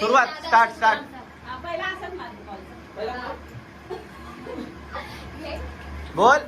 सुरुवात start start बोल.